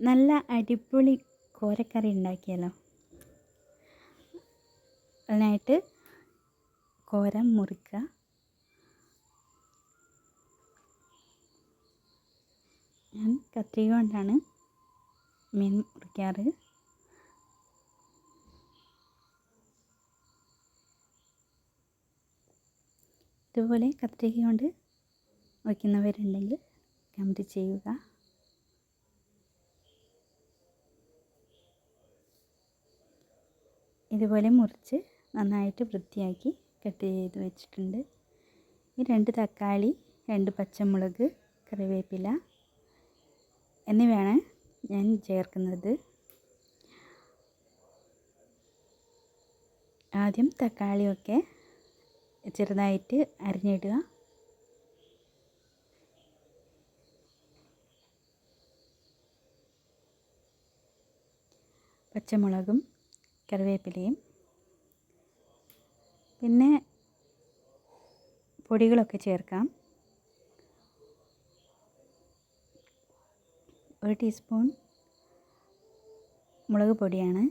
നല്ല അടിപൊളി കോരക്കറി ഉണ്ടാക്കിയാലോ അതിനായിട്ട് കോര മുറിക്കുക ഞാൻ കത്രിക കൊണ്ടാണ് മീൻ മുറിക്കാറ്. ഇതുപോലെ കത്രിക കൊണ്ട് വയ്ക്കുന്നവരുണ്ടെങ്കിൽ കമന്റ് ചെയ്യുക. ഇതുപോലെ മുറിച്ച് നന്നായിട്ട് വൃത്തിയാക്കി കട്ട് ചെയ്ത് വെച്ചിട്ടുണ്ട്. ഈ രണ്ട് തക്കാളി രണ്ട് പച്ചമുളക് കറിവേപ്പില എന്നിവയാണ് ഞാൻ ചേർക്കുന്നത്. ആദ്യം തക്കാളിയൊക്കെ ചെറുതായിട്ട് അരിഞ്ഞിടുക. പച്ചമുളകും കറിവേപ്പിലയും. പിന്നെ പൊടികളൊക്കെ ചേർക്കാം. ഒരു ടീസ്പൂൺ മുളക് പൊടിയാണ്.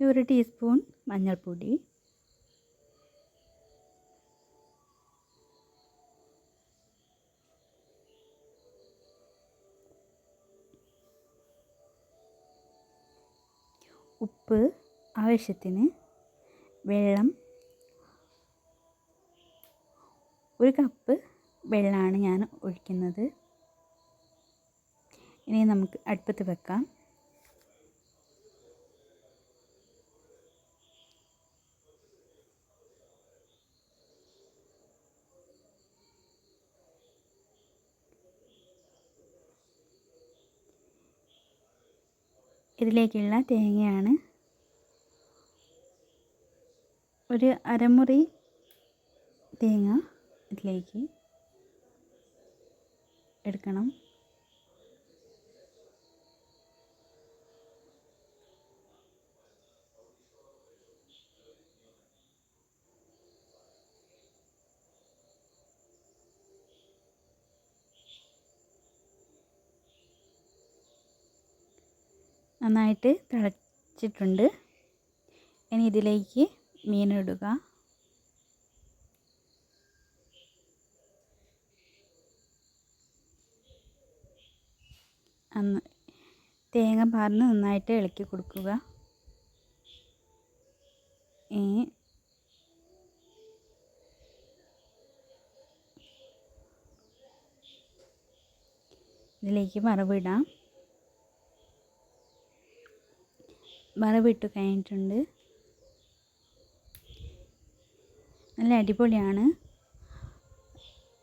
ഒരു ടീസ്പൂൺ മഞ്ഞൾപ്പൊടി. ഉപ്പ് ആവശ്യത്തിന് വെള്ളം ഒരു കപ്പ് വെള്ളമാണ് ഞാൻ ഒഴിക്കുന്നത്. ഇനി നമുക്ക് അടുപ്പത്ത് വെക്കാം. ഇതിലേക്കുള്ള തേങ്ങയാണ്. ഒരു അരമുറി തേങ്ങ ഇതിലേക്ക് എടുക്കണം. നന്നായിട്ട് തിളച്ചിട്ടുണ്ട്. ഇനി ഇതിലേക്ക് മീനിടുക തേങ്ങ പാർന്ന് നന്നായിട്ട് ഇളക്കി കൊടുക്കുക. ഇനി ഇതിലേക്ക് വറവിടാം. വറവിട്ട് കഴിഞ്ഞിട്ടുണ്ട്. നല്ല അടിപൊളിയാണ്.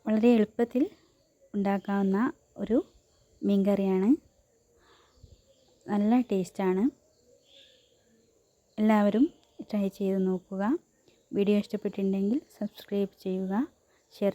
വളരെ എളുപ്പത്തിൽ ഉണ്ടാക്കാവുന്ന ഒരു മീൻ കറിയാണ് നല്ല ടേസ്റ്റാണ്. എല്ലാവരും ട്രൈ ചെയ്ത് നോക്കുക. വീഡിയോ ഇഷ്ടപ്പെട്ടിട്ടുണ്ടെങ്കിൽ സബ്സ്ക്രൈബ് ചെയ്യുക. ഷെയർ